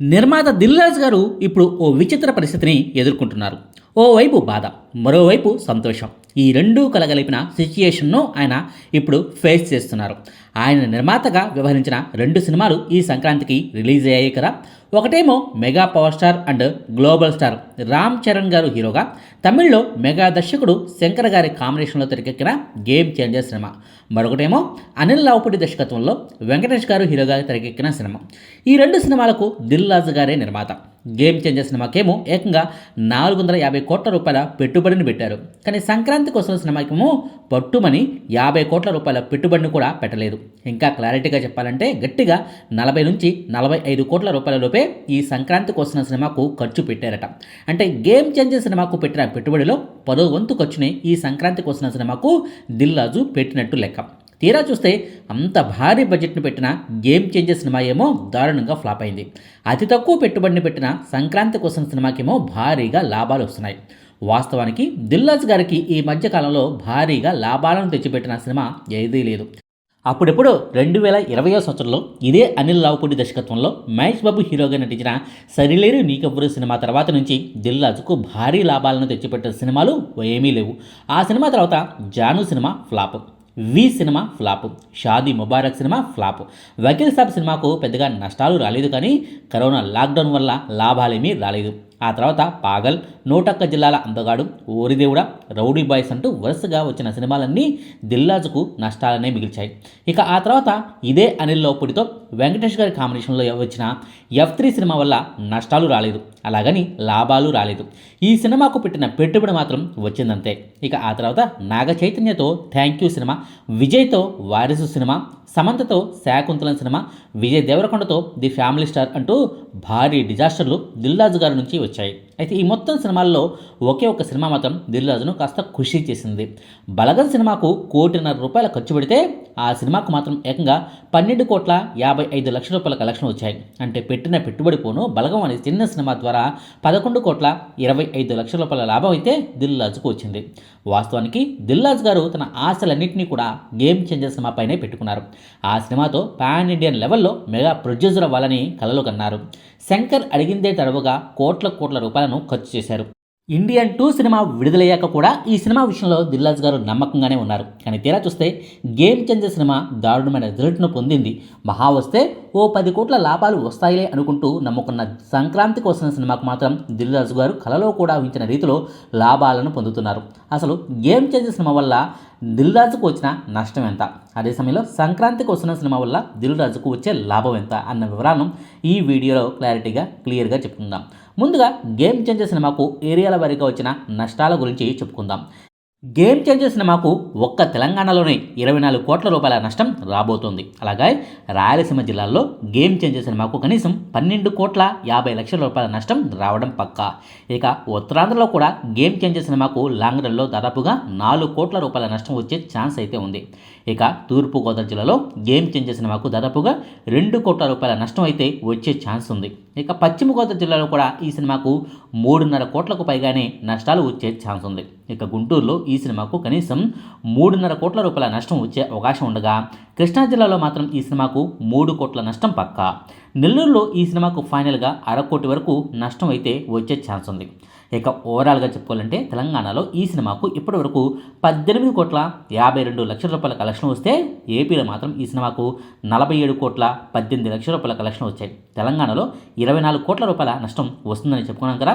నిర్మాత దిల్రాజ్ గారు ఇప్పుడు ఓ విచిత్ర పరిస్థితిని ఎదుర్కొంటున్నారు. ఓవైపు బాధ మరోవైపు సంతోషం. ఈ రెండూ కలగలిపిన సిచ్యుయేషన్ను ఆయన ఇప్పుడు ఫేస్ చేస్తున్నారు. ఆయన నిర్మాతగా వ్యవహరించిన రెండు సినిమాలు ఈ సంక్రాంతికి రిలీజ్ అయ్యాయి కదా. ఒకటేమో mega power star and global star Ram Charan garu హీరోగా తమిళ్ళో మెగా దర్శకుడు శంకర్ గారి కాంబినేషన్లో తెరకెక్కిన గేమ్ చేంజర్ సినిమా. మరొకటేమో అనిల్ లావుపూడి దర్శకత్వంలో వెంకటేష్ గారు హీరోగా తెరకెక్కిన సినిమా. ఈ రెండు సినిమాలకు దిల్ రాజు గారే నిర్మాత. గేమ్ చేంజర్ సినిమాకేమో ఏకంగా నాలుగు వందల యాభై కోట్ల రూపాయల పెట్టుబడిని పెట్టారు. కానీ సంక్రాంతికి వస్తున్న సినిమాకేమో పట్టుమని యాభై కోట్ల రూపాయల పెట్టుబడిని కూడా పెట్టలేదు. ఇంకా క్లారిటీగా చెప్పాలంటే గట్టిగా నలభై నుంచి నలభై ఐదు కోట్ల రూపాయల లోపే ఈ సంక్రాంతికి వస్తున్న సినిమాకు ఖర్చు పెట్టారట. అంటే గేమ్ చేంజర్ సినిమాకు పెట్టిన పెట్టుబడిలో పదో వంతు ఖర్చుని ఈ సంక్రాంతికి వస్తున్న సినిమాకు దిల్రాజు పెట్టినట్టు లెక్క. తీరా చూస్తే అంత భారీ బడ్జెట్ను పెట్టిన గేమ్ చేంజర్ సినిమా ఏమో దారుణంగా ఫ్లాప్ అయింది. అతి తక్కువ పెట్టుబడిని పెట్టిన సంక్రాంతి కోసం సినిమాకేమో భారీగా లాభాలు వస్తున్నాయి. వాస్తవానికి దిల్రాజ్ గారికి ఈ మధ్యకాలంలో భారీగా లాభాలను తెచ్చిపెట్టిన సినిమా ఏదీ లేదు. అప్పుడెప్పుడు రెండు వేల ఇరవయో సంవత్సరంలో ఇదే అనిల్ రావుపూడి దర్శకత్వంలో మహేష్ బాబు హీరోగా నటించిన సరిలేరు నీకెవ్వరు సినిమా తర్వాత నుంచి దిల్రాజుకు భారీ లాభాలను తెచ్చిపెట్టిన సినిమాలు ఏమీ లేవు. ఆ సినిమా తర్వాత Jaanu cinema flop. V cinema flop Shaadi Mubarak cinema flop. Vakeel Saab సినిమాకు పెద్దగా నష్టాలు రాలేదు కానీ కరోనా లాక్డౌన్ వల్ల లాభాలేమీ రాలేదు. ఆ తర్వాత పాగల్ నూటక్క జిల్లాల అందగాడు ఓరిదేవుడ రౌడీ బాయ్స్ అంటూ వరుసగా వచ్చిన సినిమాలన్నీ దిల్లాజుకు నష్టాలనే మిగిల్చాయి. ఇక ఆ తర్వాత ఇదే అనిల్ లోపుడితో వెంకటేష్ గారి కాంబినేషన్లో వచ్చిన ఎఫ్ త్రీ సినిమా వల్ల నష్టాలు రాలేదు. అలాగని లాభాలు రాలేదు. ఈ సినిమాకు పెట్టిన పెట్టుబడి మాత్రం వచ్చిందంతే. ఇక ఆ తర్వాత నాగ చైతన్యతో థ్యాంక్ యూ సినిమా విజయ్తో వారిసు సినిమా సమంతతో శాకుంతలం సినిమా విజయ్ దేవరకొండతో ది ఫ్యామిలీ స్టార్ అంటూ భారీ డిజాస్టర్లు దిల్రాజు గారి నుంచి వచ్చాయి. అయితే ఈ మొత్తం సినిమాల్లో ఒకే ఒక సినిమా మాత్రం దిల్రాజును కాస్త ఖుషి చేసింది. బలగన్ సినిమాకు కోటిన్నర రూపాయల ఖర్చు పెడితే ఆ సినిమాకు మాత్రం ఏకంగా పన్నెండు కోట్ల యాభై ఐదు లక్షల రూపాయల కలెక్షన్ వచ్చాయి. అంటే పెట్టిన పెట్టుబడి పోను బలగం అనే చిన్న సినిమా ద్వారా పదకొండు కోట్ల ఇరవై ఐదు లక్షల రూపాయల లాభం అయితే దిల్రాజుకు వచ్చింది. వాస్తవానికి దిల్రాజ్ గారు తన ఆశలన్నింటినీ కూడా గేమ్ చేంజర్ సినిమా పైనే పెట్టుకున్నారు. ఆ సినిమాతో పాన్ ఇండియన్ లెవెల్లో మెగా ప్రొడ్యూసర్ అవ్వాలని కలలు కన్నారు. శంకర్ అడిగిందే తడవుగా కోట్ల కోట్ల రూపాయలను ఖర్చు చేశారు. ఇండియన్ టూ సినిమా విడుదలయ్యాక కూడా ఈ సినిమా విషయంలో దిల్రాజ్ గారు నమ్మకంగానే ఉన్నారు. కానీ తీరా చూస్తే గేమ్ చేంజర్ సినిమా దారుణమైన రిజల్ట్ను పొందింది. మహా వస్తే ఓ పది కోట్ల లాభాలు వస్తాయిలే అనుకుంటూ నమ్ముకున్న సంక్రాంతికి వస్తున్న సినిమాకు మాత్రం దిల్రాజు గారు కలలో కూడా ఊహించిన రీతిలో లాభాలను పొందుతున్నారు. అసలు గేమ్ చేంజర్ సినిమా వల్ల దిల్రాజుకు వచ్చిన నష్టం ఎంత? అదే సమయంలో సంక్రాంతికి వస్తున్న సినిమా వల్ల దిల్రాజుకు వచ్చే లాభం ఎంత? అన్న వివరాలను ఈ వీడియోలో క్లారిటీగా క్లియర్గా చెప్పుకుందాం. ముందుగా గేమ్ చేంజర్ సినిమాకు ఏరియాల వారీగా వచ్చిన నష్టాల గురించి చెప్పుకుందాం. గేమ్ చేంజర్ సినిమాకు ఒక్క తెలంగాణలోనే ఇరవై నాలుగు కోట్ల రూపాయల నష్టం రాబోతోంది. అలాగే రాయలసీమ జిల్లాలో గేమ్ చేంజర్ సినిమాకు కనీసం పన్నెండు కోట్ల యాభై లక్షల రూపాయల నష్టం రావడం పక్కా. ఇక ఉత్తరాంధ్రలో కూడా గేమ్ చేంజర్ సినిమాకు లాంగ్ రన్లో దాదాపుగా నాలుగు కోట్ల రూపాయల నష్టం వచ్చే ఛాన్స్ అయితే ఉంది. ఇక తూర్పుగోదావరి జిల్లాలో గేమ్ చేంజర్ సినిమాకు దాదాపుగా రెండు కోట్ల రూపాయల నష్టం అయితే వచ్చే ఛాన్స్ ఉంది. ఇక పశ్చిమ గోదావరి జిల్లాలో కూడా ఈ సినిమాకు మూడున్నర కోట్లకు పైగానే నష్టాలు వచ్చే ఛాన్స్ ఉంది. ఇక గుంటూరులో ఈ సినిమాకు కనీసం మూడున్నర కోట్ల రూపాయల నష్టం వచ్చే అవకాశం ఉండగా కృష్ణా జిల్లాలో మాత్రం ఈ సినిమాకు మూడు కోట్ల నష్టం పక్కా. నెల్లూరులో ఈ సినిమాకు ఫైనల్గా అర కోటి వరకు నష్టం అయితే వచ్చే ఛాన్స్ ఉంది. ఇక ఓవరాల్గా చెప్పుకోవాలంటే తెలంగాణలో ఈ సినిమాకు ఇప్పటివరకు పద్దెనిమిది కోట్ల యాభై రెండు లక్షల రూపాయల కలెక్షన్ వస్తే ఏపీలో మాత్రం ఈ సినిమాకు నలభై ఏడు కోట్ల పద్దెనిమిది లక్షల రూపాయల కలెక్షన్ వచ్చాయి. తెలంగాణలో ఇరవై నాలుగు కోట్ల రూపాయల నష్టం వస్తుందని చెప్పుకున్నాం కదా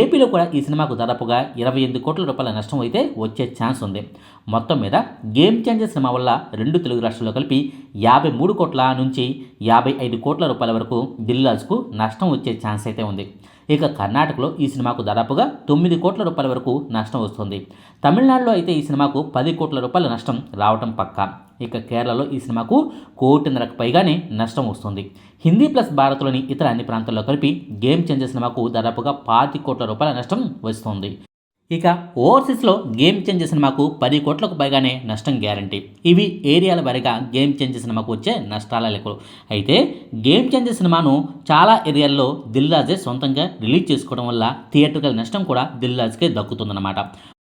ఏపీలో కూడా ఈ సినిమాకు దాదాపుగా ఇరవై ఎనిమిది కోట్ల రూపాయల నష్టం అయితే వచ్చే ఛాన్స్ ఉంది. మొత్తం మీద గేమ్ చేంజర్ సినిమా వల్ల రెండు తెలుగు రాష్ట్రాల్లో కలిపి యాభై మూడు కోట్ల నుంచి యాభై ఐదు కోట్ల రూపాయల వరకు దిల్రాజ్కు నష్టం వచ్చే ఛాన్స్ అయితే ఉంది. ఇక కర్ణాటకలో ఈ సినిమాకు దాదాపుగా తొమ్మిది కోట్ల రూపాయల వరకు నష్టం వస్తుంది. తమిళనాడులో అయితే ఈ సినిమాకు పది కోట్ల రూపాయల నష్టం రావటం పక్కా. ఇక కేరళలో ఈ సినిమాకు కోటిన్నరకు పైగానే నష్టం వస్తుంది. హిందీ ప్లస్ భారత్లోని ఇతర అన్ని ప్రాంతాల్లో కలిపి గేమ్ చేంజర్ సినిమాకు దాదాపుగా పాతి కోట్ల రూపాయల నష్టం వస్తుంది. ఇక ఓవర్సీస్లో గేమ్ చేంజ్ సినిమాకు పది కోట్లకు పైగానే నష్టం గ్యారంటీ. ఇవి ఏరియాల వారీగా గేమ్ చేంజ్ సినిమాకు వచ్చే నష్టాల లెక్కలు. అయితే గేమ్ చేంజ్ సినిమాను చాలా ఏరియాల్లో దిల్రాజే సొంతంగా రిలీజ్ చేసుకోవడం వల్ల థియేటర్కల్ నష్టం కూడా దిల్రాజ్కే దక్కుతుందన్నమాట.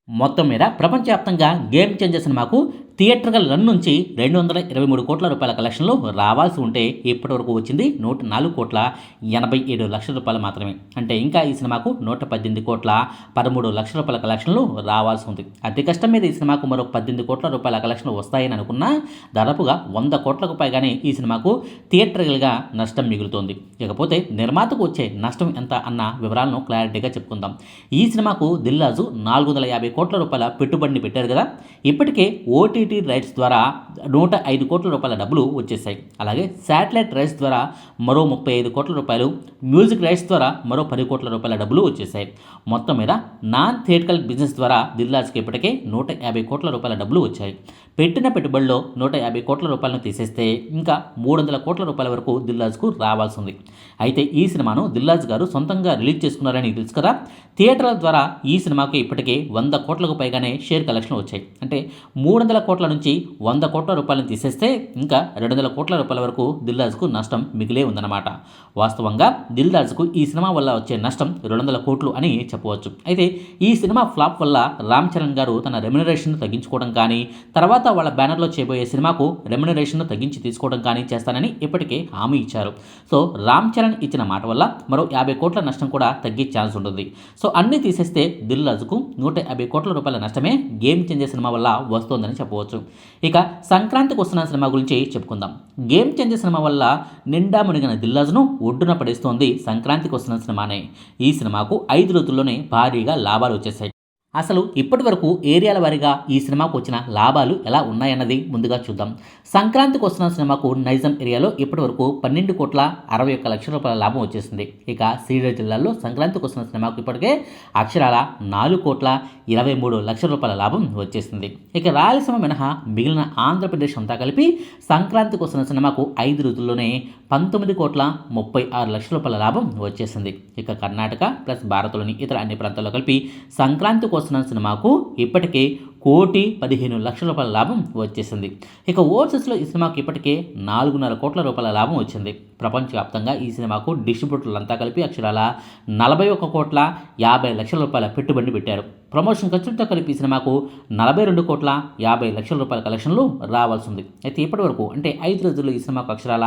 మొత్తం మీద ప్రపంచవ్యాప్తంగా గేమ్ చేంజ్ సినిమాకు థియేటర్కల్ రన్ నుంచి రెండు వందల ఇరవై మూడు కోట్ల రూపాయల కలెక్షన్లు రావాల్సి ఉంటే ఇప్పటివరకు వచ్చింది నూట నాలుగు కోట్ల ఎనభై ఏడు లక్షల రూపాయలు మాత్రమే. అంటే ఇంకా ఈ సినిమాకు నూట పద్దెనిమిది కోట్ల పదమూడు లక్షల రూపాయల కలెక్షన్లు రావాల్సి ఉంది. అతి కష్టం మీద ఈ సినిమాకు మరో పద్దెనిమిది కోట్ల రూపాయల కలెక్షన్లు వస్తాయని అనుకున్నా దాదాపుగా వంద కోట్లకు పైగానే ఈ సినిమాకు థియేటర్కల్గా నష్టం మిగులుతోంది. ఇకపోతే నిర్మాతకు వచ్చే నష్టం ఎంత అన్న వివరాలను క్లారిటీగా చెప్పుకుందాం. ఈ సినిమాకు దిల్లాజు నాలుగు వందల యాభై కోట్ల రూపాయల పెట్టుబడిని పెట్టారు కదా. ఇప్పటికే ఓటీ ఓటీటీ రైట్స్ ద్వారా నూట ఐదు కోట్ల రూపాయల డబ్బులు వచ్చేసాయి. అలాగే శాటిలైట్ రైట్స్ ద్వారా మరో ముప్పై ఐదు కోట్ల రూపాయలు మ్యూజిక్ రైట్స్ ద్వారా మరో పది కోట్ల రూపాయల డబ్బులు వచ్చేసాయి. మొత్తం మీద నాన్ థియేటికల్ బిజినెస్ ద్వారా దిల్లాజ్కి ఇప్పటికే నూట యాభై కోట్ల రూపాయల డబ్బులు వచ్చాయి. పెట్టిన పెట్టుబడిలో నూట యాభై కోట్ల రూపాయలను తీసేస్తే ఇంకా మూడు వందల కోట్ల రూపాయల వరకు దిల్లాజ్కు రావాల్సి ఉంది. అయితే ఈ సినిమాను దిల్లాజ్ గారు సొంతంగా రిలీజ్ చేసుకున్నారని తెలుసు కదా? థియేటర్ల ద్వారా ఈ సినిమాకి ఇప్పటికే వంద కోట్లకు పైగానే షేర్ కలెక్షన్లు వచ్చాయి. అంటే మూడు వందల కోట్ల కోట్ల నుంచి వంద కోట్ల రూపాయలను తీసేస్తే ఇంకా రెండు వందల కోట్ల రూపాయల వరకు దిల్రాజుకు నష్టం మిగిలే ఉందన్నమాట. వాస్తవంగా దిల్రాజుకు ఈ సినిమా వల్ల వచ్చే నష్టం రెండు వందల కోట్లు అని చెప్పవచ్చు. అయితే ఈ సినిమా ఫ్లాప్ వల్ల రామ్ చరణ్ గారు తన రెమ్యునరేషన్ను తగ్గించుకోవడం కానీ తర్వాత వాళ్ళ బ్యానర్లో చేయబోయే సినిమాకు రెమ్యునరేషన్ తగ్గించి తీసుకోవడం కానీ చేస్తానని ఇప్పటికే హామీ ఇచ్చారు. సో రామ్ చరణ్ ఇచ్చిన మాట వల్ల మరో యాభై కోట్ల నష్టం కూడా తగ్గే ఛాన్స్ ఉంటుంది. సో అన్నీ తీసేస్తే దిల్రాజుకు నూట యాభై కోట్ల రూపాయల నష్టమే గేమ్ చేంజర్ సినిమా వల్ల వస్తోందని చెప్పవచ్చు. ఇక సంక్రాంతికి వస్తున్న సినిమా గురించి చెప్పుకుందాం. గేమ్ చేంజర్ సినిమా వల్ల నిండా మునిగిన దిల్లాజ్ను ఒడ్డున పడేస్తోంది సంక్రాంతికి వస్తున్న సినిమానే. ఈ సినిమాకు ఐదు రోజుల్లోనే భారీగా లాభాలు వచ్చేసాయి అసలు ఇప్పటి వరకు ఏరియాల వారీగా ఈ సినిమాకు వచ్చిన లాభాలు ఎలా ఉన్నాయన్నది ముందుగా చూద్దాం. సంక్రాంతికి వస్తున్న సినిమాకు నైజం ఏరియాలో ఇప్పటి వరకు పన్నెండు కోట్ల అరవై ఒక్క లక్షల రూపాయల లాభం వచ్చేసింది. ఇక శ్రీనగర్ జిల్లాలో సంక్రాంతికి వస్తున్న సినిమాకు ఇప్పటికే అక్షరాల నాలుగు కోట్ల ఇరవై మూడు లక్షల రూపాయల లాభం వచ్చేసింది. ఇక రాయలసీమ మినహా మిగిలిన ఆంధ్రప్రదేశ్ అంతా కలిపి సంక్రాంతికి వస్తున్న సినిమాకు ఐదు రోజుల్లోనే పంతొమ్మిది కోట్ల ముప్పై ఆరు లక్షల రూపాయల లాభం వచ్చేసింది. ఇక కర్ణాటక ప్లస్ భారత్లోని ఇతర అన్ని ప్రాంతాల్లో కలిపి సంక్రాంతి కోసం వస్తున్న సినిమాకు ఇప్పటికే కోటి పదిహేను లక్షల రూపాయల లాభం వచ్చేసింది. ఇక ఓవర్సీస్లో ఈ సినిమాకు ఇప్పటికే నాలుగున్నర కోట్ల రూపాయల లాభం వచ్చింది. ప్రపంచవ్యాప్తంగా ఈ సినిమాకు డిస్ట్రిబ్యూటర్లంతా కలిపి అక్షరాల నలభై ఒక్క కోట్ల యాభై లక్షల రూపాయల పెట్టుబడి పెట్టారు. ప్రమోషన్ ఖర్చులతో కలిపి ఈ సినిమాకు నలభై రెండు కోట్ల యాభై లక్షల రూపాయల కలెక్షన్లు రావాల్సి ఉంది అయితే ఇప్పటి వరకు అంటే ఐదు రోజుల్లో ఈ సినిమాకు అక్షరాల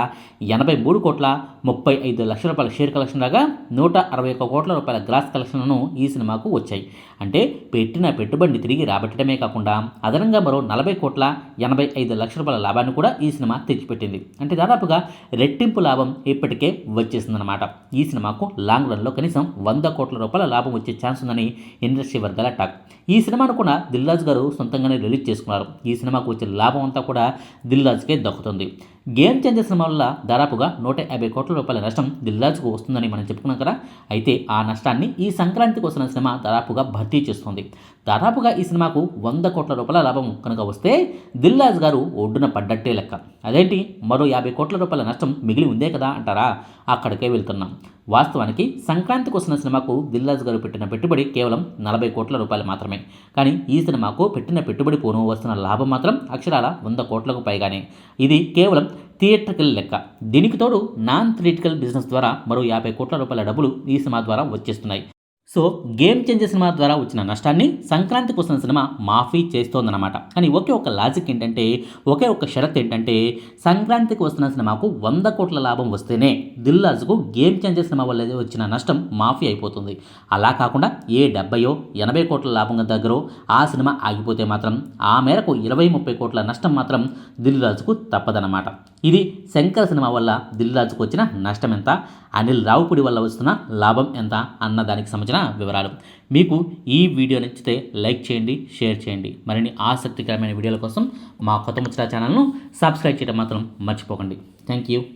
ఎనభై మూడు కోట్ల ముప్పై ఐదు లక్షల రూపాయల షేర్ కలెక్షన్ రాగా నూట అరవై ఒక్క కోట్ల రూపాయల గ్రాస్ కలెక్షన్లను ఈ సినిమాకు వచ్చాయి. అంటే పెట్టిన పెట్టుబడిని తిరిగి రాబట్టడమే కాకుండా అదనంగా మరో నలభై కోట్ల ఎనభై ఐదు లక్షల రూపాయల లాభాన్ని కూడా ఈ సినిమా తెచ్చిపెట్టింది. అంటే దాదాపుగా రెట్టింపు లాభం ఇప్పటికే వచ్చేసిందనమాట ఈ సినిమాకు లాంగ్ రన్లో కనీసం వంద కోట్ల రూపాయల లాభం వచ్చే ఛాన్స్ ఉందని ఇండస్ట్రీ వర్గాల టాక్ ఈ సినిమాను కూడా దిల్రాజ్ గారు సొంతంగానే రిలీజ్ చేసుకున్నారు. ఈ సినిమాకు వచ్చే లాభం అంతా కూడా దిల్రాజ్కే దక్కుతుంది. గేమ్ చేంజర్ సినిమా వల్ల దాదాపుగా నూట యాభై కోట్ల రూపాయల నష్టం దిల్రాజ్కు వస్తుందని మనం చెప్పుకున్నాం కదా. అయితే ఆ నష్టాన్ని ఈ సంక్రాంతికి వస్తున్న సినిమా దాదాపుగా భర్తీ చేస్తుంది. దాదాపుగా ఈ సినిమాకు వంద కోట్ల రూపాయల లాభం కనుక వస్తే దిల్రాజ్ గారు ఒడ్డున పడ్డట్టే లెక్క. అదేంటి? మరో యాభై కోట్ల రూపాయల నష్టం మిగిలి ఉందే కదా అంటారా? అక్కడికే వెళ్తున్నాం. వాస్తవానికి సంక్రాంతికి వస్తున్న సినిమాకు దిల్రాజు గారు పెట్టిన పెట్టుబడి కేవలం నలభై కోట్ల రూపాయలు మాత్రమే. కానీ ఈ సినిమాకు పెట్టిన పెట్టుబడి పోను వస్తున్న లాభం మాత్రం అక్షరాల వంద కోట్లకు పైగానే. ఇది కేవలం థియేట్రికల్ లెక్క. దీనికి తోడు నాన్ థియేట్రికల్ బిజినెస్ ద్వారా మరో యాభై కోట్ల రూపాయల డబ్బులు ఈ సినిమా ద్వారా వచ్చేస్తున్నాయి. సో గేమ్ చేంజర్ సినిమా ద్వారా వచ్చిన నష్టాన్ని సంక్రాంతికి వస్తున్న సినిమా మాఫీ చేస్తోందన్నమాట. కానీ ఒకే ఒక లాజిక్ ఏంటంటే ఒకే ఒక షరత్ ఏంటంటే సంక్రాంతికి వస్తున్న సినిమాకు వంద కోట్ల లాభం వస్తేనే దిల్లాజ్కు గేమ్ చేంజర్ సినిమా వల్ల వచ్చిన నష్టం మాఫీ అయిపోతుంది. అలా కాకుండా ఏ డెబ్బయో ఎనభై కోట్ల లాభం దగ్గర ఆ సినిమా ఆగిపోతే మాత్రం ఆ మేరకు ఇరవై ముప్పై కోట్ల నష్టం మాత్రం దిల్లాజుకు తప్పదన్నమాట. ఇది శంకర్ సినిమా వల్ల దిల్రాజుకు వచ్చిన నష్టం ఎంత? అనిల్ రావుపూడి వల్ల వస్తున్న లాభం ఎంత? అన్న దానికి సంబంధించిన వివరాలు. మీకు ఈ వీడియో నచ్చితే లైక్ చేయండి షేర్ చేయండి. మరిన్ని ఆసక్తికరమైన వీడియోల కోసం మా కొత్త ముచ్చట ఛానల్ను సబ్స్క్రైబ్ చేయడం మాత్రం మర్చిపోకండి. Thank you